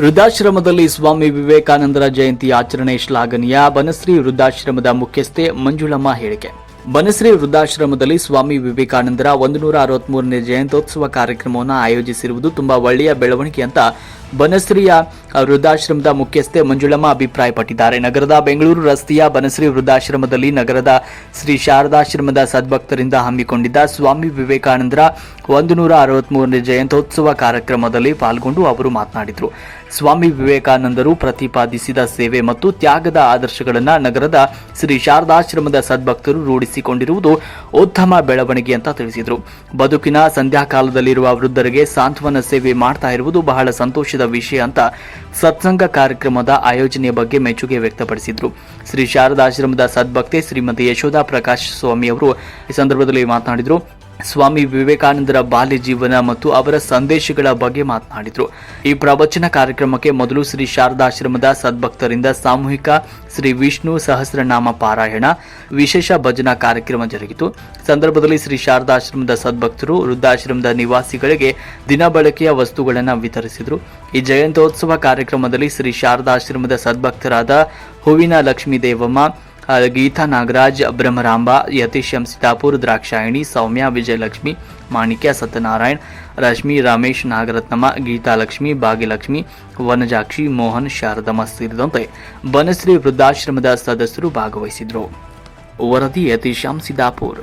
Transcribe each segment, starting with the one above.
ವೃದ್ಧಾಶ್ರಮದಲ್ಲಿ ಸ್ವಾಮಿ ವಿವೇಕಾನಂದರ ಜಯಂತಿ ಆಚರಣೆ ಶ್ಲಾಘನೀಯ. ಬನಶ್ರೀ ವೃದ್ಧಾಶ್ರಮದ ಮುಖ್ಯಸ್ಥೆ ಮಂಜುಳಮ್ಮ ಹೇಳಿಕೆ. ಬನಶ್ರೀ ವೃದ್ಧಾಶ್ರಮದಲ್ಲಿ ಸ್ವಾಮಿ ವಿವೇಕಾನಂದರ ಒಂದು ನೂರ ಅರವತ್ಮೂರನೇ ಜಯಂತ್ಯೋತ್ಸವ ಕಾರ್ಯಕ್ರಮವನ್ನು ಆಯೋಜಿಸಿರುವುದು ತುಂಬಾ ಒಳ್ಳೆಯ ಬೆಳವಣಿಗೆ ಅಂತ ಬನಶ್ರೀಯ ವೃದ್ಧಾಶ್ರಮದ ಮುಖ್ಯಸ್ಥೆ ಮಂಜುಳಮ್ಮ ಅಭಿಪ್ರಾಯಪಟ್ಟಿದ್ದಾರೆ. ನಗರದ ಬೆಂಗಳೂರು ರಸ್ತೆಯ ಬನಶ್ರೀ ವೃದ್ಧಾಶ್ರಮದಲ್ಲಿ ನಗರದ ಶ್ರೀ ಶಾರದಾಶ್ರಮದ ಸದ್ಭಕ್ತರಿಂದ ಹಮ್ಮಿಕೊಂಡಿದ್ದ ಸ್ವಾಮಿ ವಿವೇಕಾನಂದರ ಒಂದು ನೂರ ಅರವತ್ಮೂರನೇ ಜಯಂತ್ಯೋತ್ಸವ ಕಾರ್ಯಕ್ರಮದಲ್ಲಿ ಪಾಲ್ಗೊಂಡು ಅವರು ಮಾತನಾಡಿದರು. ಸ್ವಾಮಿ ವಿವೇಕಾನಂದರು ಪ್ರತಿಪಾದಿಸಿದ ಸೇವೆ ಮತ್ತು ತ್ಯಾಗದ ಆದರ್ಶಗಳನ್ನು ನಗರದ ಶ್ರೀ ಶಾರದಾಶ್ರಮದ ಸದ್ಭಕ್ತರು ರೂಢಿಸಿಕೊಂಡಿರುವುದು ಉತ್ತಮ ಬೆಳವಣಿಗೆ ಅಂತ ತಿಳಿಸಿದರು. ಬದುಕಿನ ಸಂಧ್ಯಾಕಾಲದಲ್ಲಿರುವ ವೃದ್ಧರಿಗೆ ಸಾಂತ್ವನ ಸೇವೆ ಮಾಡ್ತಾ ಇರುವುದು ಬಹಳ ಸಂತೋಷದ ವಿಷಯ ಅಂತ ಸತ್ಸಂಗ ಕಾರ್ಯಕ್ರಮದ ಆಯೋಜನೆಯ ಬಗ್ಗೆ ಮೆಚ್ಚುಗೆ ವ್ಯಕ್ತಪಡಿಸಿದರು. ಶ್ರೀ ಶಾರದಾಶ್ರಮದ ಸದ್ಭಕ್ತೆ ಶ್ರೀಮತಿ ಯಶೋಧ ಪ್ರಕಾಶ್ ಸ್ವಾಮಿ ಅವರು ಈ ಸಂದರ್ಭದಲ್ಲಿ ಮಾತನಾಡಿದರು. ಸ್ವಾಮಿ ವಿವೇಕಾನಂದರ ಬಾಲ್ಯ ಜೀವನ ಮತ್ತು ಅವರ ಸಂದೇಶಗಳ ಬಗ್ಗೆ ಮಾತನಾಡಿದರು. ಈ ಪ್ರವಚನ ಕಾರ್ಯಕ್ರಮಕ್ಕೆ ಮೊದಲು ಶ್ರೀ ಶಾರದಾಶ್ರಮದ ಸದ್ಭಕ್ತರಿಂದ ಸಾಮೂಹಿಕ ಶ್ರೀ ವಿಷ್ಣು ಸಹಸ್ರನಾಮ ಪಾರಾಯಣ, ವಿಶೇಷ ಭಜನಾ ಕಾರ್ಯಕ್ರಮ ಜರುಗಿತು. ಸಂದರ್ಭದಲ್ಲಿ ಶ್ರೀ ಶಾರದಾಶ್ರಮದ ಸದ್ಭಕ್ತರು ವೃದ್ಧಾಶ್ರಮದ ನಿವಾಸಿಗಳಿಗೆ ದಿನಬಳಕೆಯ ವಸ್ತುಗಳನ್ನು ವಿತರಿಸಿದರು. ಈ ಜಯಂತ್ಯೋತ್ಸವ ಕಾರ್ಯಕ್ರಮದಲ್ಲಿ ಶ್ರೀ ಶಾರದಾಶ್ರಮದ ಸದ್ಭಕ್ತರಾದ ಹೂವಿನ ಲಕ್ಷ್ಮೀ ದೇವಮ್ಮ ಗೀತಾ ನಾಗರಾಜ್ ಬ್ರಹ್ಮರಾಂಬ ಯತೀಶ್ ಎಂ ಸಿತಾಪುರ್, ದ್ರಾಕ್ಷಾಯಣಿ, ಸೌಮ್ಯ, ವಿಜಯಲಕ್ಷ್ಮಿ, ಮಾಣಿಕ್ಯ, ಸತ್ಯನಾರಾಯಣ್, ರಶ್ಮಿ, ರಮೇಶ್, ನಾಗರತ್ನಮ್ಮ ಗೀತಾಲಕ್ಷ್ಮಿ ಭಾಗ್ಯಲಕ್ಷ್ಮಿ, ವನಜಾಕ್ಷಿ, ಮೋಹನ್, ಶಾರದಮ್ಮ ಸೇರಿದಂತೆ ಬನಶ್ರೀ ವೃದ್ಧಾಶ್ರಮದ ಸದಸ್ಯರು ಭಾಗವಹಿಸಿದರು. ವರದಿ ಯತೀಶ್ ಎಂ ಸಿದ್ದಾಪುರ್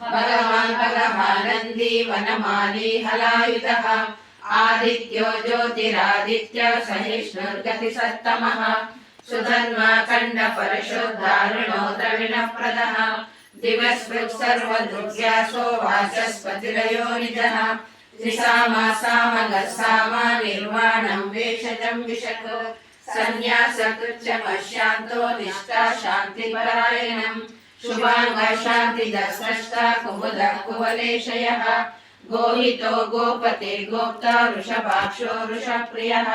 भगवान् भगवानन्दी वनमाली हलायुधः आदित्यो ज्योतिरादित्य सहिष्णुर्गतिसत्तमः सुधन्वा खण्डपरिशुद्धारुणो द्रविणप्रदः दिवस्पृक् सर्वदृग्यासो वाचस्पतिरयो निजः त्रिसामा सामगः सामा निर्वाणं वेषजं विशक् सन्न्यासकृत्यमशान्तो निष्ठा शान्तिपरायणम् शुभाङ्ग शान्तिदस्रष्टा कुमुदः कुवलेशयः गोहितो गोपते गोप्ता वृषभाक्षो वृषप्रियः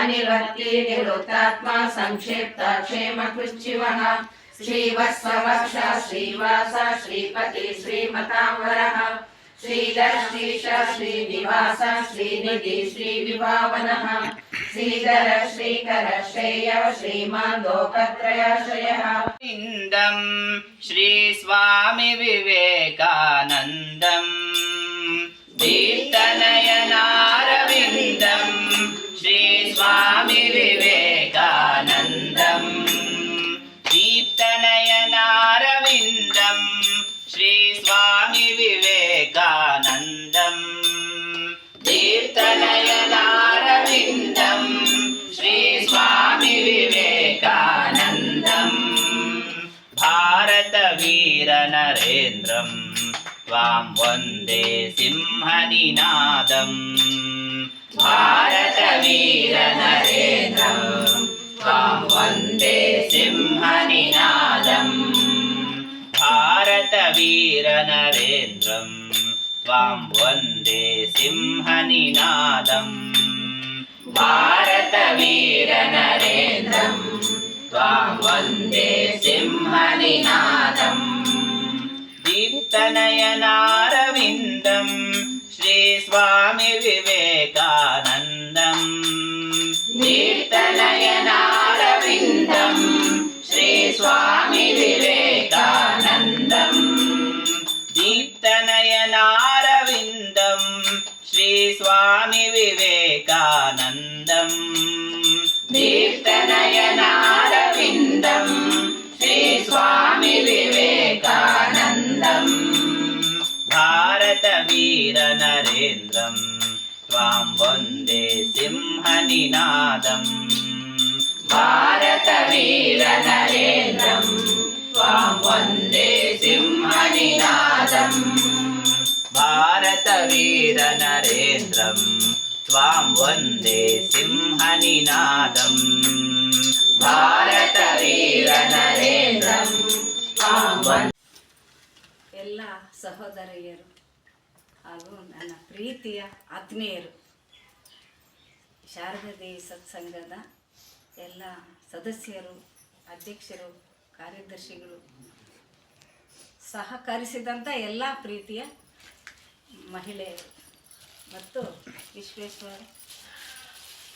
अनिवर्ती निवृत्तात्मा संक्षेप्ता क्षेमकृच्छिवः श्रीवत्सवक्षा श्रीवासा श्रीपति श्रीमताम्बरः श्रीधर श्रीश श्रीनिवास श्रीनिधि श्रीविभावनः श्रीधर श्रीकर श्रेय श्रीमान् लोकत्रयाश्रयः इन्दं श्री स्वामि विवेकानन्दम् दीप्तनयनारविन्दं श्री स्वामि विवेकानन्दम् दीप्तनयनारविन्दं श्री स्वामि भारतवीरनरेन्द्रं त्वां वन्दे सिंहनिनादम् भारतवीरनरेन्द्रं त्वां वन्दे सिंहनिनादम् भारतवीरनरेन्द्रं त्वां वन्दे सिंहनिनादम् भारतवीरनरेन्द्रं त्वां वन्दे सिंहनिनादम् दीप्तनयनारविन्दं श्री स्वामि विवेकानन्दम् दीप्तनयनारविन्दं श्री स्वामि विवेकानन्दम् दीप्तनयनारविन्दं श्री स्वामि विवेकानन्दम् दीप्तनयनारविन्दम् నటवीर नरेन्द्रं त्वां वन्दे सिंहनिनादम् भारतवीर नरेन्द्रं त्वां वन्दे सिंहनिनादम् भारतवीर नरेन्द्रं त्वां वन्दे सिंहनिनादम् భారతవీర నరేంద్రం ఎల్ల సహోదరయ్యరు ಪ್ರೀತಿಯ ಆತ್ಮೀಯರು. ಶಾರದದೇವಿ ಸತ್ಸಂಗದ ಎಲ್ಲ ಸದಸ್ಯರು ಅಧ್ಯಕ್ಷರು ಕಾರ್ಯದರ್ಶಿಗಳು ಸಹಕರಿಸಿದಂಥ ಎಲ್ಲ ಪ್ರೀತಿಯ ಮಹಿಳೆಯರು. ಮತ್ತು ವಿಶ್ವೇಶ್ವರ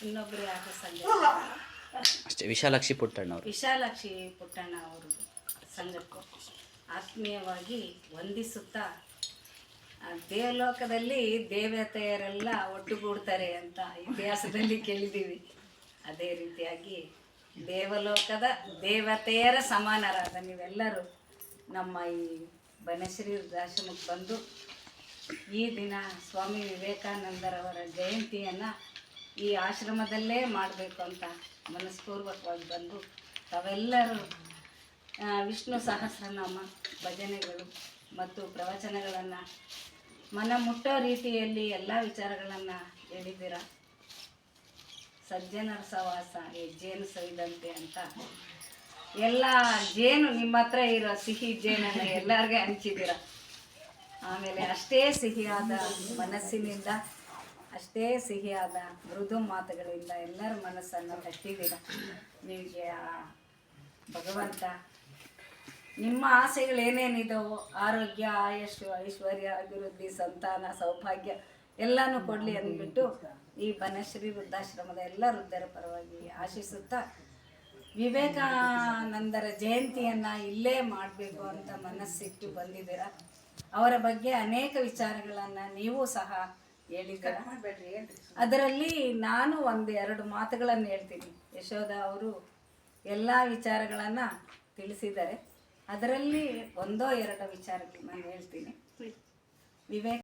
ಇನ್ನೊಬ್ಬರು ಆಗ ಸಂಘ ಅಷ್ಟೇ ವಿಶಾಲಾಕ್ಷಿ ಪುಟ್ಟಣ್ಣ ವಿಶಾಲಾಕ್ಷಿ ಪುಟ್ಟಣ್ಣ ಅವರು ಸಂಘಕ್ಕೂ ಆತ್ಮೀಯವಾಗಿ ವಂದಿಸುತ್ತಾ ದೇವಲೋಕದಲ್ಲಿ ದೇವತೆಯರೆಲ್ಲ ಒಟ್ಟುಗೂಡ್ತಾರೆ ಅಂತ ಇತಿಹಾಸದಲ್ಲಿ ಕೇಳಿದ್ದೀವಿ. ಅದೇ ರೀತಿಯಾಗಿ ದೇವಲೋಕದ ದೇವತೆಯರ ಸಮಾನರಾದ ನೀವೆಲ್ಲರೂ ನಮ್ಮ ಈ ಬನಶ್ರೀ ವೃದ್ಧಾಶ್ರಮಕ್ಕೆ ಬಂದು ಈ ದಿನ ಸ್ವಾಮಿ ವಿವೇಕಾನಂದರವರ ಜಯಂತಿಯನ್ನು ಈ ಆಶ್ರಮದಲ್ಲೇ ಮಾಡಬೇಕು ಅಂತ ಮನಸ್ಪೂರ್ವಕವಾಗಿ ಬಂದು ತಾವೆಲ್ಲರೂ ವಿಷ್ಣು ಸಹಸ್ರನಾಮ ಭಜನೆಗಳು ಮತ್ತು ಪ್ರವಚನಗಳನ್ನು ಮನ ಮುಟ್ಟೋ ರೀತಿಯಲ್ಲಿ ಎಲ್ಲ ವಿಚಾರಗಳನ್ನು ಹೇಳಿದ್ದೀರ? ಸಜ್ಜನರ ಸವಾಸ ಹೆಜ್ಜೇನು ಸವಿದಂತೆ ಅಂತ. ಎಲ್ಲ ಜೇನು ನಿಮ್ಮ ಹತ್ರ ಇರೋ ಸಿಹಿ ಜೇನನ್ನು ಎಲ್ಲರಿಗೆ ಹಂಚಿದ್ದೀರ? ಆಮೇಲೆ ಅಷ್ಟೇ ಸಿಹಿಯಾದ ಮನಸ್ಸಿನಿಂದ, ಅಷ್ಟೇ ಸಿಹಿಯಾದ ಮೃದು ಮಾತುಗಳಿಂದ ಎಲ್ಲರ ಮನಸ್ಸನ್ನು ತಟ್ಟಿದ್ದೀರ ನಿಮಗೆ ಭಗವಂತ ನಿಮ್ಮ ಆಸೆಗಳು ಏನೇನಿದಾವೋ ಆರೋಗ್ಯ ಆಯಸ್ಸು ಐಶ್ವರ್ಯ ಅಭಿವೃದ್ಧಿ ಸಂತಾನ ಸೌಭಾಗ್ಯ ಎಲ್ಲನೂ ಕೊಡಲಿ ಅಂದ್ಬಿಟ್ಟು ಈ ಬನಶ್ರೀ ವೃದ್ಧಾಶ್ರಮದ ಎಲ್ಲ ವೃದ್ಧರ ಪರವಾಗಿ ಆಶಿಸುತ್ತಾ ವಿವೇಕಾನಂದರ ಜಯಂತಿಯನ್ನು ಇಲ್ಲೇ ಮಾಡಬೇಕು ಅಂತ ಮನಸ್ಸಿಟ್ಟು ಬಂದಿದ್ದೀರ? ಅವರ ಬಗ್ಗೆ ಅನೇಕ ವಿಚಾರಗಳನ್ನು ನೀವು ಸಹ ಹೇಳಿದ್ದೀರ? ಅದರಲ್ಲಿ ನಾನು ಒಂದು ಎರಡು ಮಾತುಗಳನ್ನು ಹೇಳ್ತೀನಿ. ಯಶೋಧ ಅವರು ಎಲ್ಲ ವಿಚಾರಗಳನ್ನು ತಿಳಿಸಿದ್ದಾರೆ. ಅದರಲ್ಲಿ ಒಂದೋ ಎರಡೋ ವಿಚಾರಕ್ಕೆ ನಾನು ಹೇಳ್ತೀನಿ. ವಿವೇಕ